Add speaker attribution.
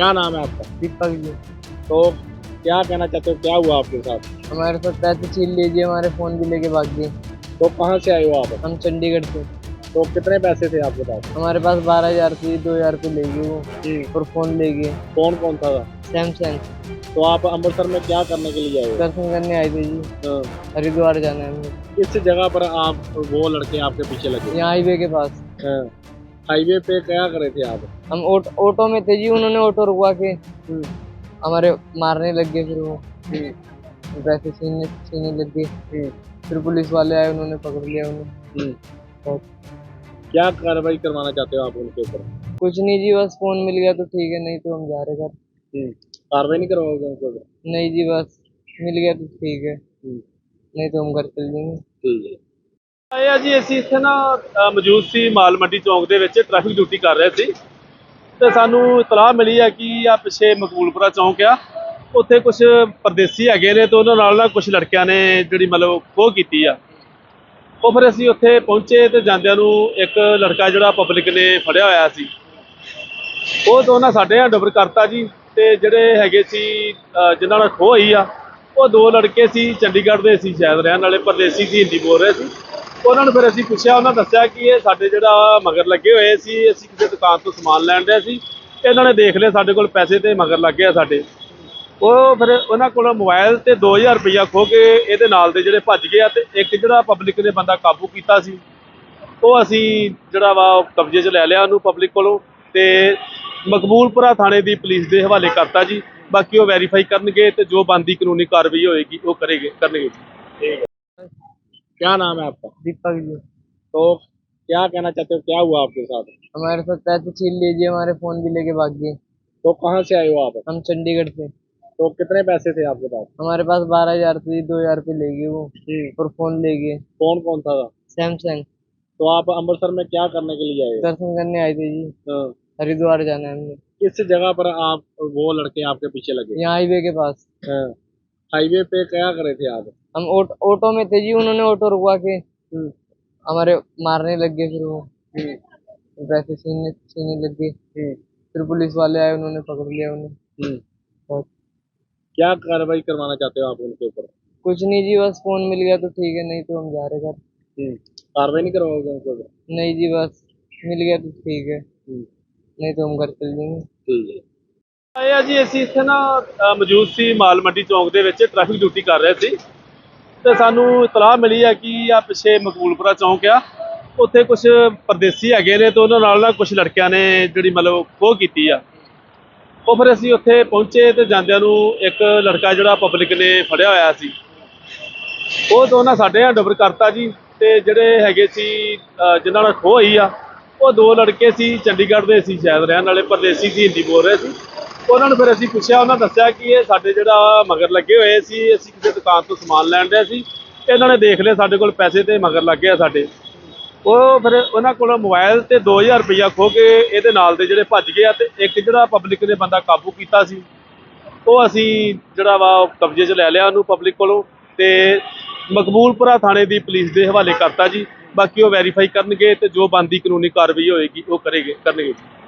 Speaker 1: क्या नाम है आपका?
Speaker 2: दीपक जी।
Speaker 1: तो क्या कहना चाहते हो? क्या हुआ आपके साथ?
Speaker 2: हमारे साथ पैसे छीन लीजिए हमारे फ़ोन भी लेके भाग गए।
Speaker 1: तो कहाँ से आए हो आप?
Speaker 2: हम चंडीगढ़ से।
Speaker 1: तो कितने पैसे थे आपके पास?
Speaker 2: हमारे पास बारह हज़ार थी दो हज़ार रुपये ले गए वो। और फ़ोन ले गए।
Speaker 1: कौन कौन था?
Speaker 2: सैमसंग।
Speaker 1: तो आप अमृतसर में क्या करने के लिए आए हो?
Speaker 2: दर्शन करने आए थे जी।
Speaker 1: हाँ।
Speaker 2: हरिद्वार जाना है हमें।
Speaker 1: किस जगह पर आप वो लड़के आपके पीछे लगे?
Speaker 2: यहाँ हाईवे के पास।
Speaker 1: हाँ। हाईवे पे क्या कर रहे थे आप?
Speaker 2: हम ऑट, में थे जी उन्होंने ऑटो रुकवा के हमारे मारने लग गए फिर वो पैसे छीनने छीनने लग गए। फिर पुलिस वाले आए उन्होंने पकड़ लिया उन्हें।
Speaker 1: क्या कार्रवाई करवाना चाहते हो आप उनके ऊपर?
Speaker 2: कुछ नहीं जी बस फ़ोन मिल गया तो ठीक है नहीं तो हम जा रहे घर।
Speaker 1: कार्रवाई नहीं करवाओगे उनके ऊपर?
Speaker 2: नहीं जी बस मिल गया तो ठीक है। नहीं तो हम घर चल जाएँगे।
Speaker 1: ठीक है।
Speaker 3: ਆਏ ਆ ਜੀ ਅਸੀਂ ਇੱਥੇ ਨਾ ਅ, ਮੌਜੂਦ ਸੀ ਮਾਲ ਮੰਡੀ ਚੌਂਕ ਦੇ ਵਿੱਚ ਟ੍ਰੈਫਿਕ ਡਿਊਟੀ ਕਰ ਰਹੇ ਸੀ। ਤੇ ਸਾਨੂੰ ਇਤਲਾਹ ਮਿਲੀ ਹੈ ਕਿ ਆ ਪਿੱਛੇ ਮਕਬੂਲਪੁਰਾ ਚੌਂਕ ਆ। ਉੱਥੇ ਕੁਝ ਪਰਦੇਸੀ ਹੈਗੇ ਨੇ ਤੇ ਉਹਨਾਂ ਨਾਲ ਨਾ ਕੁਝ ਲੜਕਿਆਂ ਨੇ ਜਿਹੜੀ ਮਤਲਬ ਖੋਹ ਕੀਤੀ ਆ। ਉਹ ਫਿਰ ਅਸੀਂ ਉੱਥੇ ਪਹੁੰਚੇ ਤੇ ਜਾਂਦਿਆਂ ਨੂੰ ਇੱਕ ਲੜਕਾ ਜਿਹੜਾ ਪਬਲਿਕ ਨੇ ਫੜਿਆ ਹੋਇਆ ਸੀ। ਉਹ ਦੋਨਾਂ ਉਹਨਾਂ ਸਾਡੇ ਹੈਂਡਓਵਰ ਕਰਤਾ ਜੀ ਤੇ ਜਿਹੜੇ ਹੈਗੇ ਸੀ ਅ, ਜਿਨ੍ਹਾਂ ਨਾਲ ਖੋਹ ਹੋਈ ਆ ਉਹ ਦੋ ਲੜਕੇ ਸੀ ਚੰਡੀਗੜ੍ਹ ਦੇ ਸੀ ਸ਼ਾਇਦ ਰਹਿਣ ਵਾਲੇ ਪਰਦੇਸੀ ਸੀ ਹਿੰਦੀ ਬੋਲ ਰਹੇ ਸੀ। ਉਹਨਾਂ ਨੂੰ ਫਿਰ ਅਸੀਂ ਪੁੱਛਿਆ, ਉਹਨਾਂ ਦੱਸਿਆ ਕਿ ਇਹ ਸਾਡੇ ਜਿਹੜਾ ਮਗਰ ਲੱਗੇ ਹੋਏ ਸੀ, ਅਸੀਂ ਕਿਸੇ ਦੁਕਾਨ ਤੋਂ ਸਮਾਨ ਲੈਣ ਦੇ ਸੀ। ਇਹਨਾਂ ਨੇ ਦੇਖ ਲਿਆ ਸਾਡੇ ਕੋਲ ਪੈਸੇ ਤੇ ਮਗਰ ਲੱਗ ਆ ਸਾਡੇ। ਉਹ ਫਿਰ ਉਹਨਾਂ ਕੋਲੋਂ ਮੋਬਾਈਲ ਤੇ 2000 ਰੁਪਇਆ ਖੋ ਕੇ ਇਹਦੇ ਨਾਲ ਦੇ ਜਿਹੜੇ ਭੱਜ ਗਏ ਆ ਤੇ ਇੱਕ ਜਿਹੜਾ ਪਬਲਿਕ ਨੇ ਬੰਦਾ ਕਾਬੂ ਕੀਤਾ ਸੀ, ਉਹ ਅਸੀਂ ਜਿਹੜਾ ਵਾ ਕਬਜ਼ੇ 'ਚ ਲੈ ਲਿਆ ਉਹਨੂੰ ਪਬਲਿਕ ਕੋਲੋਂ ਤੇ ਮਕਬੂਲਪੁਰਾ ਥਾਣੇ ਦੀ ਪੁਲਿਸ ਦੇ ਹਵਾਲੇ ਕਰਤਾ ਜੀ। ਬਾਕੀ ਉਹ ਵੈਰੀਫਾਈ ਕਰਨਗੇ ਤੇ ਜੋ ਬੰਦੀ ਕਾਨੂੰਨੀ ਕਾਰਵਾਈ ਹੋਏਗੀ, ਉਹ ਕਰੇਗੇ, ਕਰਨਗੇ ਜੀ।
Speaker 1: ਠੀਕ ਹੈ। ਕੀ ਨਾਮ ਹੈ ਆਪਕਾ?
Speaker 2: दीपक जी।
Speaker 1: तो क्या कहना चाहते हो? क्या हुआ आपके साथ?
Speaker 2: हमारे साथ पैसे छीन लीजिए हमारे फ़ोन भी लेके भाग गए।
Speaker 1: तो कहाँ से आए हो आप?
Speaker 2: हम चंडीगढ़ से।
Speaker 1: तो कितने पैसे थे आपके पास?
Speaker 2: हमारे पास बारह हज़ार थे दो हज़ार रुपये ले गए वो और फ़ोन ले गए।
Speaker 1: फ़ोन कौन कौन था?
Speaker 2: सैमसंग।
Speaker 1: तो आप अमृतसर में क्या करने के लिए आए
Speaker 2: दर्शन करने आए थे जी।
Speaker 1: हाँ।
Speaker 2: हरिद्वार जाना है हमें
Speaker 1: किस जगह पर आप वो लड़के आपके पीछे लगे?
Speaker 2: यहाँ हाईवे के पास।
Speaker 1: हाँ। हाईवे पे क्या कर थे आप?
Speaker 2: हम ऑटो में थे जी उन्होंने ऑटो रुकवा के हमारे मारने लग गए फिर वो पैसे छीनने छीनने लग गए फिर पुलिस वाले आए उन्होंने पकड़ लिया उन्हें और
Speaker 1: क्या कार्रवाई करवाना चाहते हो आप उनके ऊपर
Speaker 2: कुछ नहीं जी बस फोन मिल गया तो ठीक है नहीं तो हम जा रहे घर
Speaker 1: कार्रवाई नहीं करवाओगे उनके ऊपर
Speaker 2: नहीं जी बस मिल गया तो ठीक है नहीं तो हम घर चल जाएंगे
Speaker 1: ठीक है
Speaker 3: ਆਏ ਆ ਜੀ ਅਸੀਂ ਇੱਥੇ ਨਾ ਅ, ਮੌਜੂਦ ਸੀ ਮਾਲ ਮੰਡੀ ਚੌਂਕ ਦੇ ਵਿੱਚ ਟ੍ਰੈਫਿਕ ਡਿਊਟੀ ਕਰ ਰਹੇ ਸੀ ਤੇ ਸਾਨੂੰ ਇਤਲਾਹ ਮਿਲੀ ਹੈ ਕਿ ਆ ਪਿੱਛੇ ਮਕਬੂਲਪੁਰਾ ਚੌਂਕ ਆ ਉੱਥੇ ਕੁਝ ਪਰਦੇਸੀ ਹੈਗੇ ਨੇ ਤੇ ਉਹਨਾਂ ਨਾਲ ਨਾ ਕੁਝ ਲੜਕਿਆਂ ਨੇ ਜਿਹੜੀ ਮਤਲਬ ਖੋਹ ਕੀਤੀ ਆ। ਉਹ ਫਿਰ ਅਸੀਂ ਉੱਥੇ ਪਹੁੰਚੇ ਤੇ ਜਾਂਦਿਆਂ ਨੂੰ ਇੱਕ ਲੜਕਾ ਜਿਹੜਾ ਪਬਲਿਕ ਨੇ ਫੜਿਆ ਹੋਇਆ ਸੀ। ਉਹ ਤੋਂ ਉਹਨਾਂ ਸਾਡੇ ਹੈਂਡਓਵਰ ਕਰਤਾ ਜੀ ਤੇ ਜਿਹੜੇ ਹੈਗੇ ਸੀ ਅ, ਜਿਨ੍ਹਾਂ ਨਾਲ ਖੋਹ ਹੋਈ ਆ ਉਹ ਦੋ ਲੜਕੇ ਸੀ ਚੰਡੀਗੜ੍ਹ ਦੇ ਸੀ ਸ਼ਾਇਦ ਰਹਿਣ ਵਾਲੇ ਪਰਦੇਸੀ ਸੀ ਹਿੰਦੀ ਬੋਲ ਰਹੇ ਸੀ। ਉਹਨਾਂ ਨੂੰ ਫਿਰ ਅਸੀਂ ਪੁੱਛਿਆ, ਉਹਨਾਂ ਦੱਸਿਆ ਕਿ ਇਹ ਸਾਡੇ ਜਿਹੜਾ ਮਗਰ ਲੱਗੇ ਹੋਏ ਸੀ, ਅਸੀਂ ਕਿਸੇ ਦੁਕਾਨ ਤੋਂ ਸਮਾਨ ਲੈਣ ਰਹੇ ਸੀ ਇਹਨਾਂ ਨੇ ਦੇਖ ਲਿਆ ਸਾਡੇ ਕੋਲ ਪੈਸੇ ਤੇ ਮਗਰ ਲੱਗੇ ਆ ਸਾਡੇ। ਉਹ ਫਿਰ ਉਹਨਾਂ ਕੋਲ ਮੋਬਾਈਲ ਤੇ 2000 ਰੁਪਇਆ ਖੋ ਕੇ ਇਹਦੇ ਨਾਲ ਦੇ ਜਿਹੜੇ ਭੱਜ ਗਏ ਆ ਤੇ ਇੱਕ ਜਿਹੜਾ ਪਬਲਿਕ ਨੇ ਬੰਦਾ ਕਾਬੂ ਕੀਤਾ ਸੀ, ਉਹ ਅਸੀਂ ਜਿਹੜਾ ਵਾ ਕਬਜ਼ੇ 'ਚ ਲੈ ਲਿਆ ਉਹਨੂੰ ਪਬਲਿਕ ਕੋਲੋਂ ਤੇ ਮਕਬੂਲਪੁਰਾ ਥਾਣੇ ਦੀ ਪੁਲਿਸ ਦੇ ਹਵਾਲੇ ਕਰਤਾ ਜੀ, ਬਾਕੀ ਉਹ ਵੈਰੀਫਾਈ ਕਰਨਗੇ ਤੇ ਜੋ ਬੰਦੀ ਕਾਨੂੰਨੀ ਕਾਰਵਾਈ ਹੋਏਗੀ ਉਹ ਕਰੇਗੇ, ਕਰਨਗੇ ਜੀ।